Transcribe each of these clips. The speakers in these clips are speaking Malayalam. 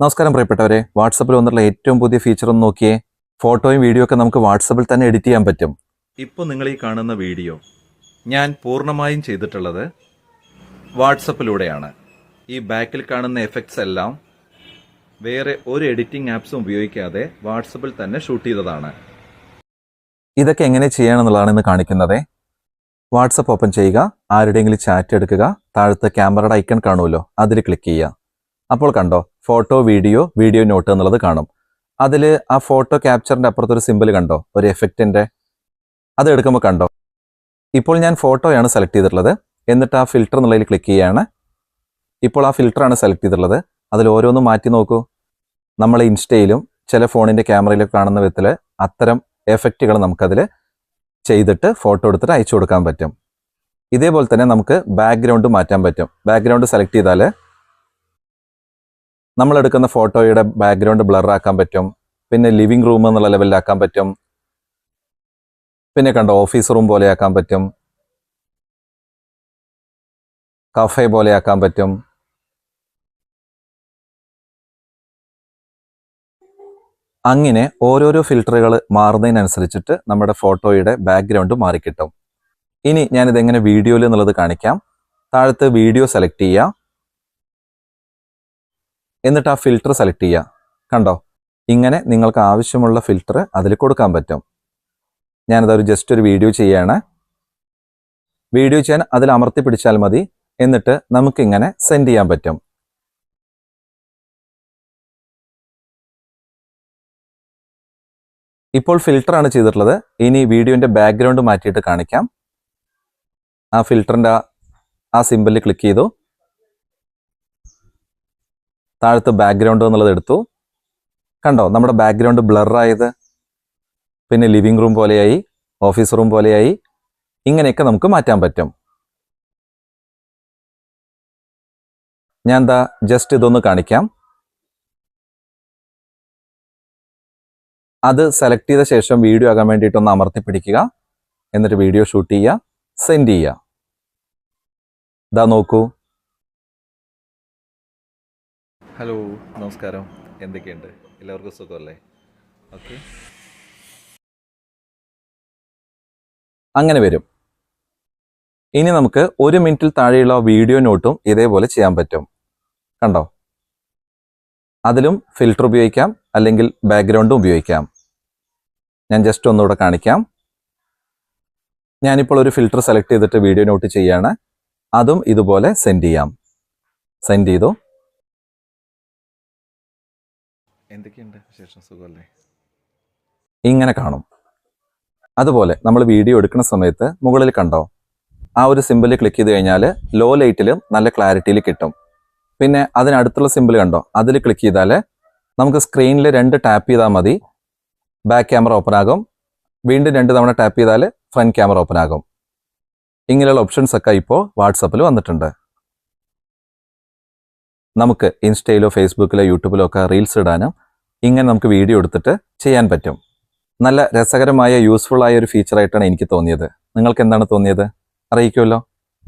നമസ്കാരം പ്രിയപ്പെട്ടവരെ. വാട്സപ്പിൽ വന്നിട്ടുള്ള ഏറ്റവും പുതിയ ഫീച്ചർ ഒന്ന് നോക്കിയേ. ഫോട്ടോയും വീഡിയോ ഒക്കെ നമുക്ക് വാട്സപ്പിൽ തന്നെ എഡിറ്റ് ചെയ്യാൻ പറ്റും. ഇപ്പോൾ നിങ്ങൾ ഈ കാണുന്ന വീഡിയോ ഞാൻ പൂർണമായും ചെയ്തിട്ടുള്ളത് വാട്സപ്പിലൂടെയാണ്. ഈ ബാക്കിൽ കാണുന്ന എഫക്ട്സ് എല്ലാം വേറെ ഒരു എഡിറ്റിംഗ് ആപ്സും ഉപയോഗിക്കാതെ വാട്സപ്പിൽ തന്നെ ഷൂട്ട് ചെയ്തതാണ്. ഇതൊക്കെ എങ്ങനെ ചെയ്യണമെന്നുള്ളതാണ് ഇന്ന് കാണിക്കുന്നത്. വാട്സപ്പ് ഓപ്പൺ ചെയ്യുക ആരുടെയെങ്കിലും ചാറ്റ് എടുക്കുക താഴത്തെ ക്യാമറയുടെ ഐക്കൺ കാണുമല്ലോ അതിൽ ക്ലിക്ക് ചെയ്യുക. അപ്പോൾ കണ്ടോ ഫോട്ടോ വീഡിയോ വീഡിയോ നോട്ട് എന്നുള്ളത് കാണും. അതിൽ ആ ഫോട്ടോ ക്യാപ്ചറിന്റെ അപ്പുറത്തൊരു സിമ്പിൾ കണ്ടോ? ഒരു എഫക്റ്റിന്റെ അത് എടുക്കുമ്പോൾ കണ്ടോ? ഇപ്പോൾ ഞാൻ ഫോട്ടോയാണ് സെലക്ട് ചെയ്തിട്ടുള്ളത്. എന്നിട്ട് ആ ഫിൽറ്റർ എന്നുള്ളതിൽ ക്ലിക്ക് ചെയ്യുകയാണ് ഇപ്പോൾ ആ ഫിൽറ്ററാണ് സെലക്ട് ചെയ്തിട്ടുള്ളത്. അതിൽ ഓരോന്നും മാറ്റി നോക്കൂ. നമ്മൾ ഇൻസ്റ്റയിലും ചില ഫോണിന്റെ ക്യാമറയിലൊക്കെ കാണുന്ന വിധത്തിൽ അത്തരം എഫക്റ്റുകൾ നമുക്കതിൽ ചെയ്തിട്ട് ഫോട്ടോ എടുത്തിട്ട് അയച്ചു കൊടുക്കാൻ പറ്റും. ഇതേപോലെ തന്നെ നമുക്ക് ബാക്ക്ഗ്രൗണ്ട് മാറ്റാൻ പറ്റും. ബാക്ക്ഗ്രൗണ്ട് സെലക്ട് ചെയ്താൽ നമ്മൾ എടുക്കുന്ന ഫോട്ടോയുടെ ബാക്ക്ഗ്രൗണ്ട് ബ്ലർ ആക്കാൻ പറ്റും. പിന്നെ ലിവിംഗ് റൂം എന്നുള്ള ലെവലിലാക്കാൻ പറ്റും. പിന്നെ കണ്ട ഓഫീസ് റൂം പോലെയാക്കാൻ പറ്റും. കഫേ പോലെയാക്കാൻ പറ്റും. അങ്ങനെ ഓരോരോ ഫിൽറ്ററുകൾ മാറുന്നതിനനുസരിച്ചിട്ട് നമ്മുടെ ഫോട്ടോയുടെ ബാക്ക്ഗ്രൗണ്ട് മാറിക്കിട്ടും. ഇനി ഞാനിതെങ്ങനെ വീഡിയോയിൽ എന്നുള്ളത് കാണിക്കാം. താഴത്ത് വീഡിയോ സെലക്ട് ചെയ്യുക എന്നിട്ട് ആ ഫിൽറ്റർ സെലക്ട് ചെയ്യുക കണ്ടോ? ഇങ്ങനെ നിങ്ങൾക്ക് ആവശ്യമുള്ള ഫിൽറ്റർ അതിൽ കൊടുക്കാൻ പറ്റും. ഞാനതൊരു ജസ്റ്റ് ഒരു വീഡിയോ ചെയ്യാണ്. വീഡിയോ ചെയ്യാൻ അതിൽ അമർത്തി പിടിച്ചാൽ മതി. എന്നിട്ട് നമുക്കിങ്ങനെ സെൻഡ് ചെയ്യാൻ പറ്റും. ഇപ്പോൾ ഫിൽറ്ററാണ് ചെയ്തിട്ടുള്ളത്. ഇനി വീഡിയോന്റെ ബാക്ക്ഗ്രൗണ്ട് മാറ്റിയിട്ട് കാണിക്കാം. ആ ഫിൽറ്ററിന്റെ ആ സിമ്പിളിൽ ക്ലിക്ക് ചെയ്തു. താഴത്ത് ബാക്ക്ഗ്രൗണ്ട് എന്നുള്ളത് എടുത്തു. കണ്ടോ നമ്മുടെ ബാക്ക്ഗ്രൗണ്ട് ബ്ലറായത് പിന്നെ ലിവിംഗ് റൂം പോലെയായി ഓഫീസ് റൂം പോലെയായി. ഇങ്ങനെയൊക്കെ നമുക്ക് മാറ്റാൻ പറ്റും. ഞാൻ എന്താ ജസ്റ്റ് ഇതൊന്ന് കാണിക്കാം. അത് സെലക്ട് ചെയ്ത ശേഷം വീഡിയോ ആകാൻ വേണ്ടിയിട്ടൊന്ന് അമർത്തി പിടിക്കുക. എന്നിട്ട് വീഡിയോ ഷൂട്ട് ചെയ്യുക സെൻഡ് ചെയ്യുക. ഇതാ നോക്കൂ. ഹലോ നമസ്കാരം. എന്തൊക്കെയുണ്ട്? എല്ലാവർക്കും സുഖമല്ലേ? ഓക്കെ. അങ്ങനെ വരും. ഇനി നമുക്ക് ഒരു മിനിറ്റിൽ താഴെയുള്ള വീഡിയോ നോട്ടും ഇതേപോലെ ചെയ്യാൻ പറ്റും. കണ്ടോ? അതിലും ഫിൽറ്റർ ഉപയോഗിക്കാം അല്ലെങ്കിൽ ബാക്ക്ഗ്രൗണ്ടും ഉപയോഗിക്കാം. ഞാൻ ജസ്റ്റ് ഒന്നുകൂടെ കാണിക്കാം. ഞാനിപ്പോൾ ഒരു ഫിൽറ്റർ സെലക്ട് ചെയ്തിട്ട് വീഡിയോ നോട്ട് ചെയ്യാണ്. അതും ഇതുപോലെ സെൻഡ് ചെയ്യാം. സെൻഡ് ചെയ്തു. എന്തൊക്കെയുണ്ട് വിശേഷം? സുഖമല്ലേ? ഇങ്ങനെ കാണും. അതുപോലെ നമ്മൾ വീഡിയോ എടുക്കുന്ന സമയത്ത് മുകളിൽ കണ്ടോ? ആ ഒരു സിമ്പിൾ ക്ലിക്ക് ചെയ്ത് കഴിഞ്ഞാൽ ലോ ലൈറ്റിലും നല്ല ക്ലാരിറ്റിയിൽ കിട്ടും. പിന്നെ അതിനടുത്തുള്ള സിമ്പിൾ കണ്ടോ? അതിൽ ക്ലിക്ക് ചെയ്താൽ നമുക്ക് സ്ക്രീനിൽ രണ്ട് ടാപ്പ് ചെയ്താൽ മതി. ബാക്ക് ക്യാമറ ഓപ്പൺ ആകും. വീണ്ടും രണ്ട് തവണ ടാപ്പ് ചെയ്താൽ ഫ്രണ്ട് ക്യാമറ ഓപ്പൺ ആകും. ഇങ്ങനെയുള്ള ഓപ്ഷൻസ് ഒക്കെ ഇപ്പോൾ വാട്സപ്പിൽ വന്നിട്ടുണ്ട്. നമുക്ക് ഇൻസ്റ്റയിലോ ഫേസ്ബുക്കിലോ യൂട്യൂബിലോ ഒക്കെ റീൽസ് ഇടാനും ഇങ്ങനെ നമുക്ക് വീഡിയോ എടുത്തിട്ട് ചെയ്യാൻ പറ്റും. നല്ല രസകരമായ യൂസ്ഫുൾ ആയ ഒരു ഫീച്ചറായിട്ടാണ് എനിക്ക് തോന്നിയത്. നിങ്ങൾക്ക് എന്താണ് തോന്നിയത്? അറിയിക്കുമല്ലോ?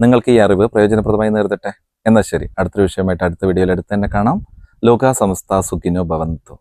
നിങ്ങൾക്ക് ഈ അറിവ് പ്രയോജനപ്രദമായി നേരിടട്ടെ? എന്നാൽ ശരി അടുത്തൊരു വിഷയമായിട്ട് അടുത്ത വീഡിയോയിൽ അടുത്ത് തന്നെ കാണാം. ലോക സമസ്ത സുഖിനോ ഭവന്തു.